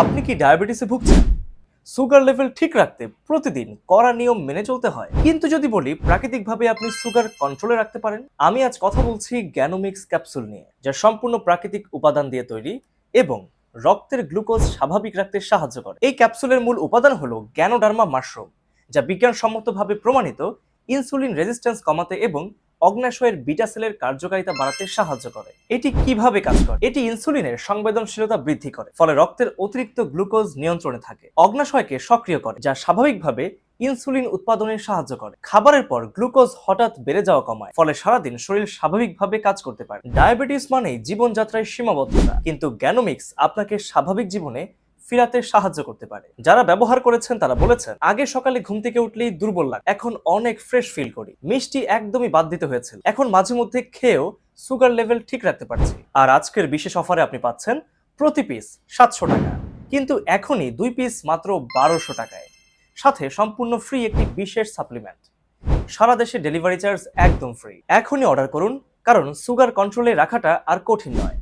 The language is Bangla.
আপনি কি ডায়াবেটিসে ভুগছেন? সুগার লেভেল ঠিক রাখতে প্রতিদিন কড়া নিয়ম মেনে চলতে হয়। কিন্তু যদি বলি, প্রাকৃতিকভাবে আপনি সুগার কন্ট্রোলে রাখতে পারেন, আমি আজ কথা বলছি গ্যানোমিক্স ক্যাপসুল নিয়ে, যা সম্পূর্ণ প্রাকৃতিক উপাদান দিয়ে তৈরি এবং রক্তের গ্লুকোজ স্বাভাবিক রাখতে সাহায্য করে। এই ক্যাপসুলের মূল উপাদান হলো গ্যানোডার্মা মাশরুম যা বিজ্ঞানসম্মতভাবে প্রমাণিত ইনসুলিন রেজিস্ট্যান্স কমাতে এবং অগ্নাশয়ের বিটা সেলের কার্যকারিতা বাড়াতে সাহায্য করে। এটি কীভাবে কাজ করে? এটি ইনসুলিনের সংবেদনশীলতা বৃদ্ধি করে, ফলে রক্তের অতিরিক্ত গ্লুকোজ নিয়ন্ত্রণে থাকে। অগ্নাশয়কে সক্রিয় করে, যা স্বাভাবিকভাবে ইনসুলিন উৎপাদনে সাহায্য করে। খাবারের পর গ্লুকোজ হঠাৎ বেড়ে যাওয়া কমায়, ফলে সারাদিন শরীর স্বাভাবিকভাবে কাজ করতে পারে। ডায়াবেটিস মানেই জীবনযাত্রায় সীমাবদ্ধতা, কিন্তু গ্যানোমিক্স আপনাকে স্বাভাবিক জীবনে ফিরাতে সাহায্য করতে পারে। যারা ব্যবহার করেছেন তারা বলেছেন, আগে সকালে ঘুম থেকে উঠলেই দুর্বল লাগে। এখন অনেক ফ্রেশ ফিল করি। মিষ্টি একদমই বাদ দিতে হয়েছিল। এখন মাঝে মধ্যে খেয়েও সুগার লেভেল ঠিক রাখতে পারছি। আর আজকের বিশেষ অফারে আপনি পাচ্ছেন প্রতি পিস সাতশো টাকা। কিন্তু এখনই দুই পিস মাত্র বারোশো টাকায়। সাথে সম্পূর্ণ ফ্রি একটি বিশেষ সাপ্লিমেন্ট সারা দেশে ডেলিভারি চার্জ একদম ফ্রি এখনই অর্ডার করুন, কারণ সুগার কন্ট্রোলে রাখাটা আর কঠিন নয়।